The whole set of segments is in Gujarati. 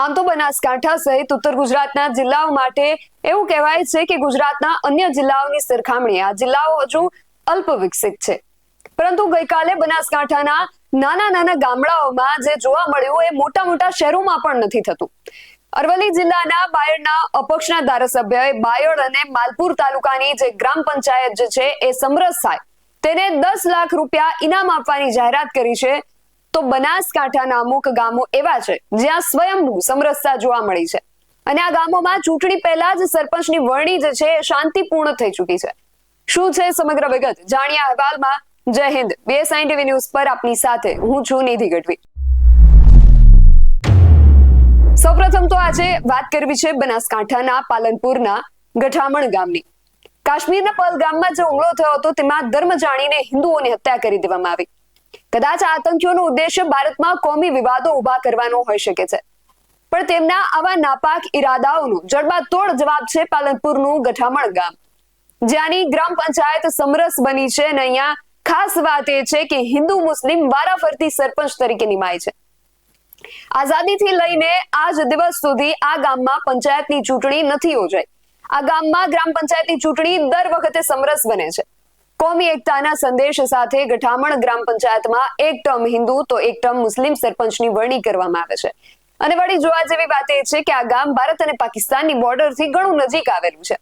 આમ તો બનાસકાંઠા સહિત ઉત્તર ગુજરાતના જિલ્લાઓ માટે એવું કહેવાય છે કે ગુજરાતના અન્ય જિલ્લાઓની સરખામણીએ આ જિલ્લાઓ હજુ અલ્પ વિકસિત છે. પરંતુ ગઈકાલે બનાસકાંઠાના નાના નાના ગામડાઓમાં જે જોવા મળ્યું એ મોટા મોટા શહેરોમાં પણ નથી થતું. અરવલ્લી જિલ્લાના બાયડના અપક્ષના ધારાસભ્યએ બાયડ અને માલપુર તાલુકાની જે ગ્રામ પંચાયત જે છે એ સમરસ થાય. તેને દસ લાખ રૂપિયા ઇનામ આપવાની જાહેરાત કરી છે તો બનાસકાંઠાના અમુક ગામો એવા છે જ્યાં સ્વયંભૂ સમરસતા જોવા મળી છે. અને આ ગામોમાં ચૂંટણી પહેલા જ સરપંચની વરણી જે છે શાંતિપૂર્ણ થઈ ચૂકી છે. શું છે સમગ્ર વિગત? જાણ્યા અહેવાલમાં. જય હિન્દ. બીએસઆઈ ટીવી ન્યૂઝ પર આપની સાથે હું છું નિધિ ગઢવી. સૌપ્રથમ તો આજે વાત કરવી છે બનાસકાંઠાના પાલનપુરના ગઠામણ ગામની. કાશ્મીરના પલ ગામમાં જે હુમલો થયો હતો તેમાં ધર્મ જાણીને હિન્દુઓની હત્યા કરી દેવામાં આવી. કદાચ આતંકીઓનો ઉદ્દેશ્ય ભારતમાં કોમી વિવાદો ઊભા કરવાનો હોઈ શકે છે. પણ તેમના આવા નાપાક ઈરાદાઓનો જડબાતોડ જવાબ છે પાલનપુરનું ગઠામણ ગામ. જ્યાંની ગ્રામ પંચાયત સમરસ બની છે અને અહીંયા ખાસ વાત એ છે કે હિન્દુ મુસ્લિમ વારાફરતી સરપંચ તરીકે નિમાય છે. આઝાદીથી લઈને આજ દિવસ સુધી આ ગામમાં પંચાયતની ચૂંટણી નથી યોજાઈ. આ ગામમાં ગ્રામ પંચાયતની ચૂંટણી દર વખતે સમરસ બને છે. કોમી એકતાના સંદેશ સાથે ગઠામણ ગ્રામ પંચાયતમાં એક ટર્મ હિન્દુ, તો એક ટર્મ મુસ્લિમ સરપંચની વરણી કરવામાં આવે છે. અને વળી જોવા જેવી વાત એ છે કે આ ગામ ભારત અને પાકિસ્તાનની બોર્ડરથી ઘણું નજીક આવેલું છે.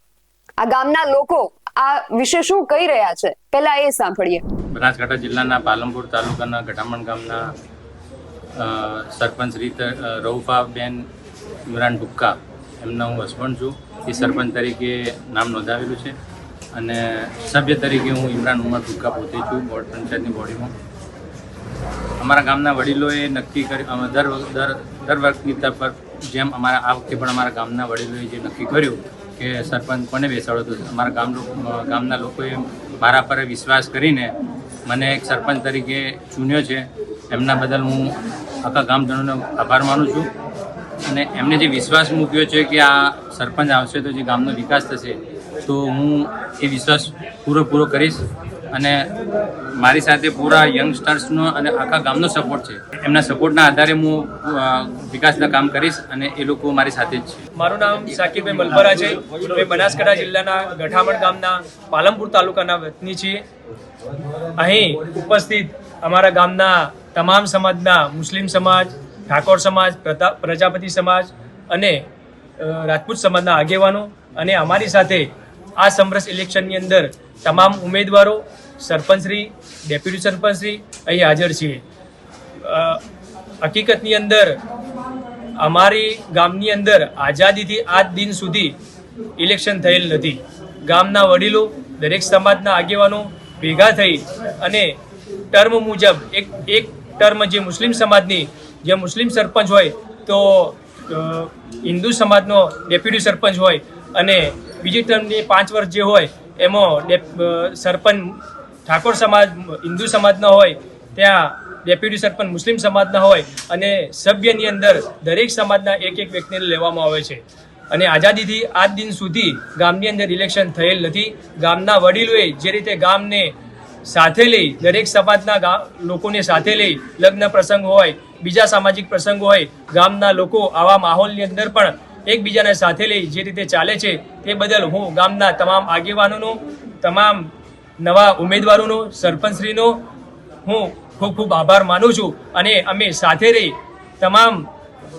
આ ગામના લોકો આ વિશે શું કહી રહ્યા છે? પહેલા એ સાંભળીએ. બનાસકાંઠા જિલ્લાના પાલનપુર તાલુકાના ગઠામણ ગામના સરપંચ શ્રી રઉફાબેન ઇમરાન ડુક્કા એમના હું હસબન્ડ છું. એ સરપંચ તરીકે નામ નોંધાવેલું છે. અને સભ્ય તરીકે હું ઇમરાન ઉમર ભુક્કા પોતે છું, બોર્ડ પંચાયતની બોડીમાં. અમારા ગામના વડીલોએ નક્કી કર્યું દર દર દર વર્ષની પર જેમ અમારા, આ વખતે પણ અમારા ગામના વડીલોએ જે નક્કી કર્યું કે સરપંચ કોને બેસાડો, તો અમારા ગામ ગામના લોકોએ મારા પર વિશ્વાસ કરીને મને એક સરપંચ તરીકે ચૂન્યો છે. એમના બદલ હું આખા ગામજનોનો આભાર માનું છું. અને એમને જે વિશ્વાસ મૂક્યો છે કે આ સરપંચ આવશે તો જે ગામનો વિકાસ થશે તો હું એ વિશ્વાસ પૂરો પૂરો કરીશ અને મારી સાથે પૂરા યંગસ્ટર્સનો અને આખા ગામનો સપોર્ટ છે. એમના સપોર્ટના આધારે હું વિકાસના કામ કરીશ અને એ લોકો મારી સાથે જ છે. મારું નામ સાકિબભાઈ મલપરા છે. અમે બનાસકાંઠા જિલ્લાના ગઠામણ ગામના પાલમપુર તાલુકાના વતની છીએ. અહીં ઉપસ્થિત અમારા ગામના તમામ સમાજના મુસ્લિમ સમાજ, ઠાકોર સમાજ પ્રજાપતિ સમાજ અને રાજપૂત સમાજના આગેવાનો અને અમારી સાથે આ સમરસ ઇલેક્શનની અંદર તમામ ઉમેદવારો, સરપંચશ્રી, ડેપ્યુટી સરપંચશ્રી અહીં હાજર છીએ. હકીકતની અંદર અમારી ગામની અંદર આઝાદીથી આજ દિન સુધી ઇલેક્શન થયેલ નથી. ગામના વડીલો, દરેક સમાજના આગેવાનો ભેગા થઈ અને ટર્મ મુજબ, એક એક ટર્મ જે મુસ્લિમ સમાજની, જે મુસ્લિમ સરપંચ હોય તો હિન્દુ સમાજનો ડેપ્યુટી સરપંચ હોય અને બીજી ટર્મની પાંચ વર્ષ જે હોય, એમાં સરપંચ ઠાકોર સમાજ, હિન્દુ સમાજના હોય, ત્યાં ડેપ્યુટી સરપંચ મુસ્લિમ સમાજના હોય અને સભ્યની અંદર દરેક સમાજના એક એક વ્યક્તિને લેવામાં આવે છે. અને આઝાદીથી આજ દિન સુધી ગામની અંદર ઇલેક્શન થયેલ નથી. ગામના વડીલોએ જે રીતે ગામને સાથે લઈ, દરેક સમાજના લોકોને સાથે લઈ લગ્ન પ્રસંગ હોય, બીજા સામાજિક પ્રસંગ હોય, ગામના લોકો આવા માહોલની અંદર પણ એકબીજાને સાથે લઈ જે રીતે ચાલે છે તે બદલ હું ગામના તમામ આગેવાનોનો, તમામ નવા ઉમેદવારોનો, સરપંચશ્રીનો હું ખૂબ ખૂબ આભાર માનું છું અને અમે સાથે રહી તમામ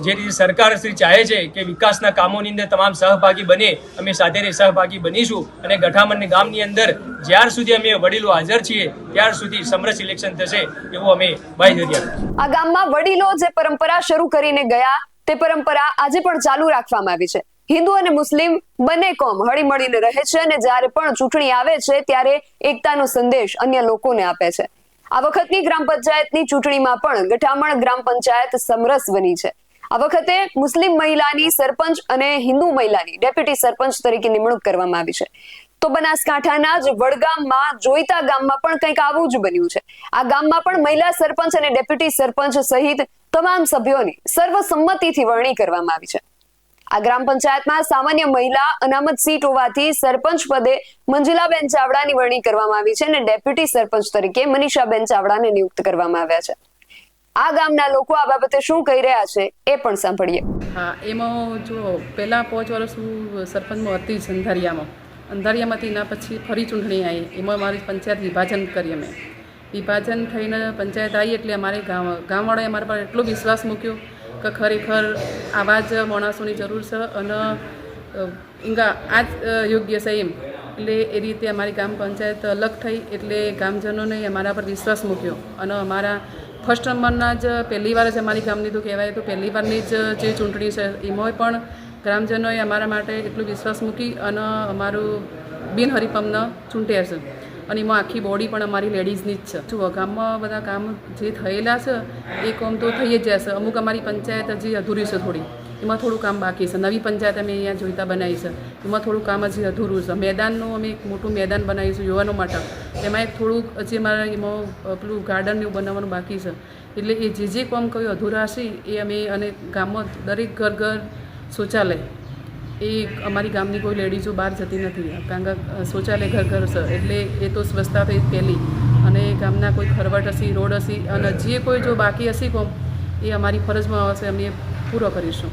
જે રીતે સરકાર શ્રી ચાહે છે કે વિકાસના કામોની અંદર તમામ સહભાગી બને, અમે સાથે રહી સહભાગી બનીશું અને ગઠામણ ગામની અંદર જ્યાર સુધી અમે વડીલો હાજર છીએ, ત્યાર સુધી સમરસ ઇલેક્શન થશે એવું અમે ભાઈ આપીશું. આ ગામમાં વડીલો જે પરંપરા શરૂ કરીને ગયા તે પરંપરા આજે પણ ચાલુ રાખવામાં આવી છે. હિન્દુ અને મુસ્લિમ બંને કોમ હળી મળીને રહે છે અને જ્યારે પણ ચૂંટણી આવે છે ત્યારે એકતાનો સંદેશ અન્ય લોકોને આપે છે. આ વખતની ગ્રામ પંચાયતની ચૂંટણીમાં પણ ગઠામણ ગ્રામ પંચાયત સમરસ બની છે. આ વખતે મુસ્લિમ મહિલાની સરપંચ અને હિન્દુ મહિલાની ડેપ્યુટી સરપંચ તરીકે નિમણૂક કરવામાં આવી છે. તો બનાસકાંઠાના જ વડગામમાં જોઈતા ગામમાં પણ કંઈક આવું જ બન્યું છે. આ ગામમાં પણ મહિલા સરપંચ અને ડેપ્યુટી સરપંચ સહિત તમામ સભ્યોની સર્વસંમતિથી વરણી કરવામાં આવી છે. આ ગ્રામ પંચાયતમાં સામાન્ય મહિલા અનામત સીટ હોવાથી સરપંચ પદે મંજુલાબેન ચાવડાની વરણી કરવામાં આવી છે અને ડેપ્યુટી સરપંચ તરીકે મનીષાબેન ચાવડાને નિયુક્ત કરવામાં આવ્યા છે. આ ગામના લોકો આ બાબતે શું કહી રહ્યા છે એ પણ સાંભળીએ. હા, એમાં જો પહેલા પાંચ વર્ષ સરપંચમાં હતી જ અંધારિયામાં અંધારિયામાંથી એના પછી ફરી ચૂંટણી આવી. એમાં મારી પંચાયત વિભાજન કરી અમે. વિભાજન થઈને પંચાયત આવી એટલે અમારે ગામ, ગામવાળાએ અમારા પર એટલો વિશ્વાસ મૂક્યો કે ખરેખર આવા જ માણસોની જરૂર છે અને ઈંગા આ જ યોગ્ય છે એમ. એટલે એ રીતે અમારી ગ્રામ પંચાયત અલગ થઈ એટલે ગામજનોને અમારા પર વિશ્વાસ મૂક્યો. અને અમારા ફર્સ્ટ નંબરના જ પહેલી વાર જ અમારી ગામની તો કહેવાય તો પહેલી વારની જ જે ચૂંટણી છે એમાંય પણ ગ્રામજનોએ અમારા માટે એટલું વિશ્વાસ મૂકી અને અમારું બિનહરીફ ચૂંટ્યા છે. અને એમાં આખી બોડી પણ અમારી લેડીઝની જ છે. જુઓ ગામમાં બધા કામ જે થયેલા છે, એ કામ તો થઈ જ જશે. અમુક અમારી પંચાયત હજી અધૂરી છે થોડી. એમાં થોડું કામ બાકી છે. નવી પંચાયત અમે અહીંયા જોઈતા બનાવી છે. એમાં થોડું કામ હજી અધૂરું છે. મેદાનનું અમે એક મોટું મેદાન બનાવીશું યુવાનો માટે. એમાં એક થોડુંક હજી અમારે એમાં પેલું ગાર્ડન એવું બનાવવાનું બાકી છે. એટલે એ જે જે કામ કયું અધૂરા હશે એ અમે અને ગામમાં દરેક ઘર ઘર શૌચાલય. એ અમારી ગામની કોઈ લેડીઝો બહાર જતી નથી. કારણ કે શૌચાલય ઘર ઘર છે એટલે એ તો સ્વચ્છતા થઈ પહેલી. અને ગામના કોઈ ખરવટ હશે રોડ હશે અને જે કોઈ જો બાકી હશે કોમ એ અમારી ફરજમાં આવશે અમે એ પૂરો કરીશું.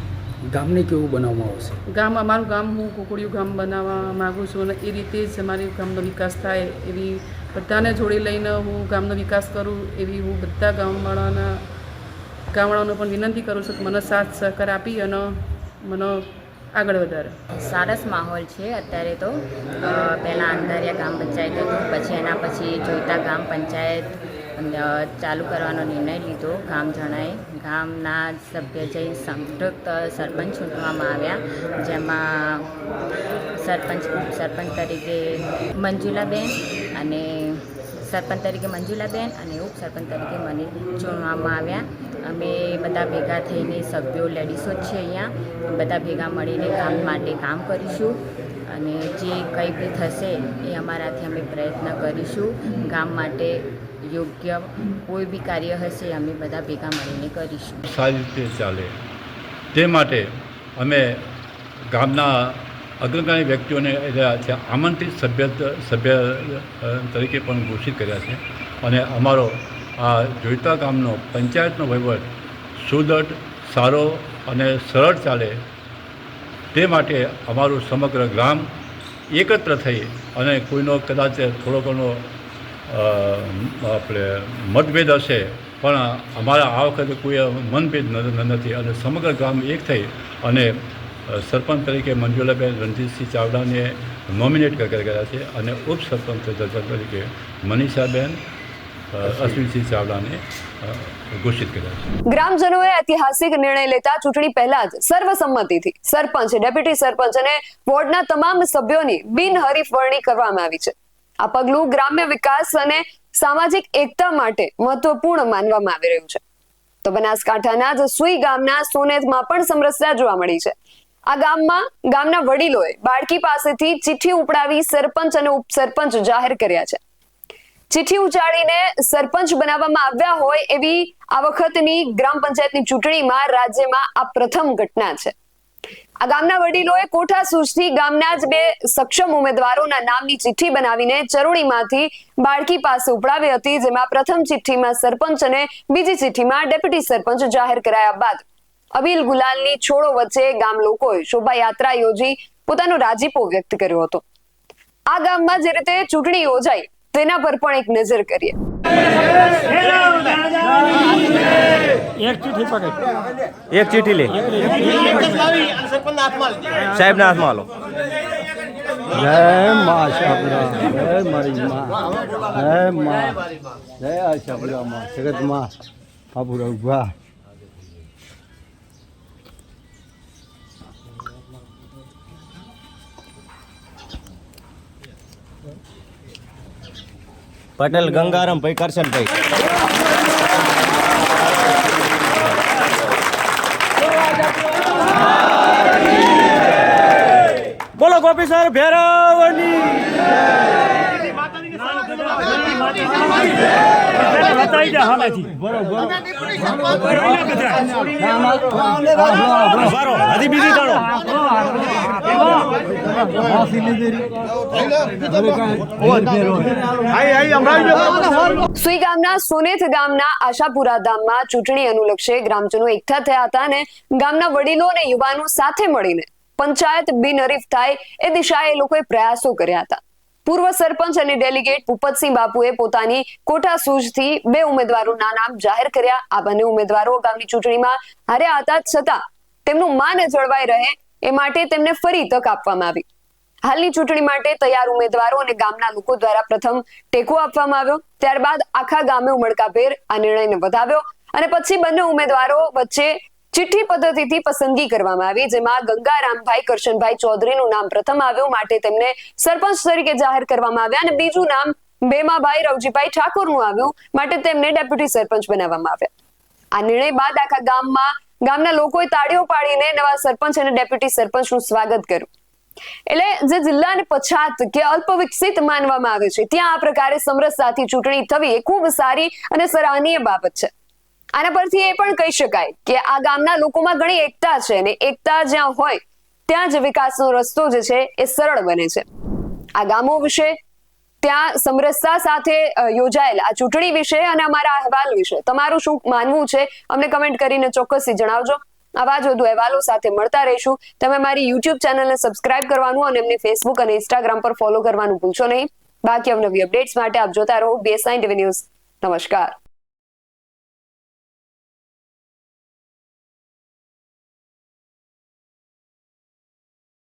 ગામને કેવું બનાવવામાં આવશે? ગામ અમારું ગામ હું કુકડિયું ગામ બનાવવા માગું છું અને એ રીતે જ અમારી ગામનો વિકાસ થાય એવી બધાને જોડી લઈને હું ગામનો વિકાસ કરું એવી હું બધા ગામવાળાના ગામવાળાઓને પણ વિનંતી કરું છું કે મને સાથ સહકાર આપી અને મને આગળ વધારે. સરસ માહોલ છે અત્યારે તો. પહેલાં અંધારિયા ગામ પંચાયત હતું, પછી એના પછી જોઈતા ગામ પંચાયત ચાલુ કરવાનો નિર્ણય લીધો. ગામ જણાએ ગામના સભ્ય જઈ સંતૃપ્ત સરપંચ ચૂંટવામાં આવ્યા, જેમાં સરપંચ સરપંચ તરીકે મંજુલાબેન અને સરપંચ તરીકે મંજુલાબેન અને ઉપસરપંચ તરીકે મને ચૂંટવામાં આવ્યા. અમે બધા ભેગા થઈને સભ્યો, લેડીસો જ છે અહીંયા. બધા ભેગા મળીને ગામ માટે કામ કરીશું અને જે કંઈ બી થશે એ અમારાથી અમે પ્રયત્ન કરીશું. ગામ માટે યોગ્ય કોઈ બી કાર્ય હશે અમે બધા ભેગા મળીને કરીશું. સારી રીતે ચાલે. તે માટે અમે ગામના અગ્રગામી વ્યક્તિઓને રહ્યા છે આમંત્રિત સભ્ય સભ્ય તરીકે પણ ઘોષિત કર્યા છે. અને અમારો આ જોઈતા ગામનો પંચાયતનો વહીવટ સુદૃઢ, સારો અને સરળ ચાલે તે માટે અમારું સમગ્ર ગ્રામ એકત્ર થઈ અને કોઈનો કદાચ થોડો ઘણો આપણે મતભેદ હશે, પણ અમારા આ વખતે કોઈ મનભેદ નથી. અને સમગ્ર ગામ એક થઈ અને સરપંચ તરીકે મંજુલાબેન રણજીતસિંહ ચાવડાને નોમિનેટ કર્યા છે અને ઉપસરપંચ તરીકે મનીષાબેન અશ્વિનસિંહ ચાવડાને ઘોષિત કર્યા છે. ગ્રામજનોએ ઐતિહાસિક નિર્ણય લેતા ચૂંટણી પહેલા જ સર્વસંમતિથી સરપંચ, ડેપ્યુટી સરપંચ અને વોર્ડના તમામ સભ્યોની બિનહરીફ વરણી કરવામાં આવી છે. આ પગલું ગ્રામ્ય વિકાસ અને સામાજિક એકતા માટે મહત્વપૂર્ણ માનવામાં આવી રહ્યું છે. તો બનાસકાંઠાના જ સુઈ ગામના સોનેતમાં પણ સમરસતા જોવા મળી છે. આ ગામમાં ગામના વડીલોએ બાળકી પાસેથી ચિઠ્ઠી ઉપડાવી સરપંચ અને ઉપસરપંચ જાહેર કર્યા છે. ચિઠ્ઠી ઉચાડીને સરપંચ બનાવવામાં આવ્યા હોય એવી આ વખતની ગ્રામ પંચાયતની ચૂંટણીમાં રાજ્યમાં આ પ્રથમ ઘટના છે. આ ગામના વડીલોએ કોઠા સૂચથી ગામના જ બે સક્ષમ ઉમેદવારોના નામની ચિઠ્ઠી બનાવીને ચરોડીમાંથી બાળકી પાસે ઉપડાવી હતી, જેમાં પ્રથમ ચિઠ્ઠીમાં સરપંચ અને બીજી ચિઠ્ઠીમાં ડેપ્યુટી સરપંચ જાહેર કરાયા બાદ અબીલ ગુલાલની છોડો વચ્ચે ગામ લોકોએ શોભાયાત્રા યોજી પોતાનો રાજીપો વ્યક્ત કર્યો હતો. આ ગામમાં જે રીતે ચૂંટણી યોજાઈ તેના પર પણ એક નજર કરીએ. એક ચીઠી પકડ. એક ચીઠી લે. સાહેબના હાથમાં લો જય મા શાબરા જય મારી મા જય મા જય આ શાબરા મા જગત મા બાબુરા ઊભા. પટેલ ગંગારામ ભાઈ કરશનભાઈ બોલો ગોપી સર ભેરવની બતાવી દે હામેથી બરોબર હજી બીજી તાળો. સુઈ ગામના સોનેથ ગામના આશાપુરા ધામમાં ચૂંટણી અનુલક્ષે ગ્રામજનો એકઠા થયા હતા અને ગામના વડીલો અને યુવાનો સાથે મળીને પંચાયત બિનહરીફ થાય એ દિશાએ લોકોએ પ્રયાસો કર્યા હતા. પૂર્વ સરપંચ અને ડેલિગેટ ભૂપતસિંહ બાપુએ પોતાની કોટા સૂઝથી બે ઉમેદવારોના નામ જાહેર કર્યા. આ બંને ઉમેદવારો ગામની ચૂંટણીમાં હાર્યા હતા. છતાં તેમનું માન જળવાઈ રહે એ માટે તેમને ફરી તક આપવામાં આવી. હાલની ચૂંટણી માટે તૈયાર ઉમેદવારો અને ગામના લોકો દ્વારા પ્રથમ ટેકો આપવામાં આવ્યો. ત્યારબાદ આખા ગામે ઉમળકાભેર આ નિર્ણયને વધાવ્યો અને પછી બંને ઉમેદવારો વચ્ચે ચિઠ્ઠી પદ્ધતિથી પસંદગી કરવામાં આવી, જેમાં ગંગારામભાઈ કરશનભાઈ ચૌધરીનું નામ પ્રથમ આવ્યું. માટે તેમને સરપંચ તરીકે જાહેર કરવામાં આવ્યા અને બીજું નામ બેમાભાઈ રવજીભાઈ ઠાકોરનું આવ્યું. માટે તેમને ડેપ્યુટી સરપંચ બનાવવામાં આવ્યા. આ નિર્ણય બાદ આખા ગામમાં ગામના લોકોએ તાળીઓ પાડીને નવા સરપંચ અને ડેપ્યુટી સરપંચનું સ્વાગત કર્યું. એટલે જે જિલ્લાને પછાત કે અલ્પ વિકસિત માનવામાં આવે છે, ત્યાં આ પ્રકારે સમરસતાથી ચૂંટણી થવી એ ખૂબ સારી અને સરાહનીય બાબત છે. આના પરથી એ પણ કહી શકાય કે આ ગામના લોકોમાં ઘણી એકતા છે અને એકતા જ્યાં હોય, ત્યાં જ વિકાસનો રસ્તો જે છે એ સરળ બને છે. આ ગામો વિશે ત્યાં સમરસતા સાથે યોજાયેલ આ ચૂંટણી વિશે અને અમારા અહેવાલ વિશે. તમારું શું માનવું છે? અમને કમેન્ટ કરીને ચોક્કસથી જણાવજો. આવા જ વધુ અહેવાલો સાથે મળતા રહીશું. તમે મારી યુટ્યુબ ચેનલને સબસ્ક્રાઇબ કરવાનું અને એમને ફેસબુક અને ઇન્સ્ટાગ્રામ પર ફોલો કરવાનું ભૂલશો નહીં. બાકી અવનવી અપડેટ્સ માટે આપ જોતા રહો બીએસઆઈ ટીવી ન્યૂઝ નમસ્કાર.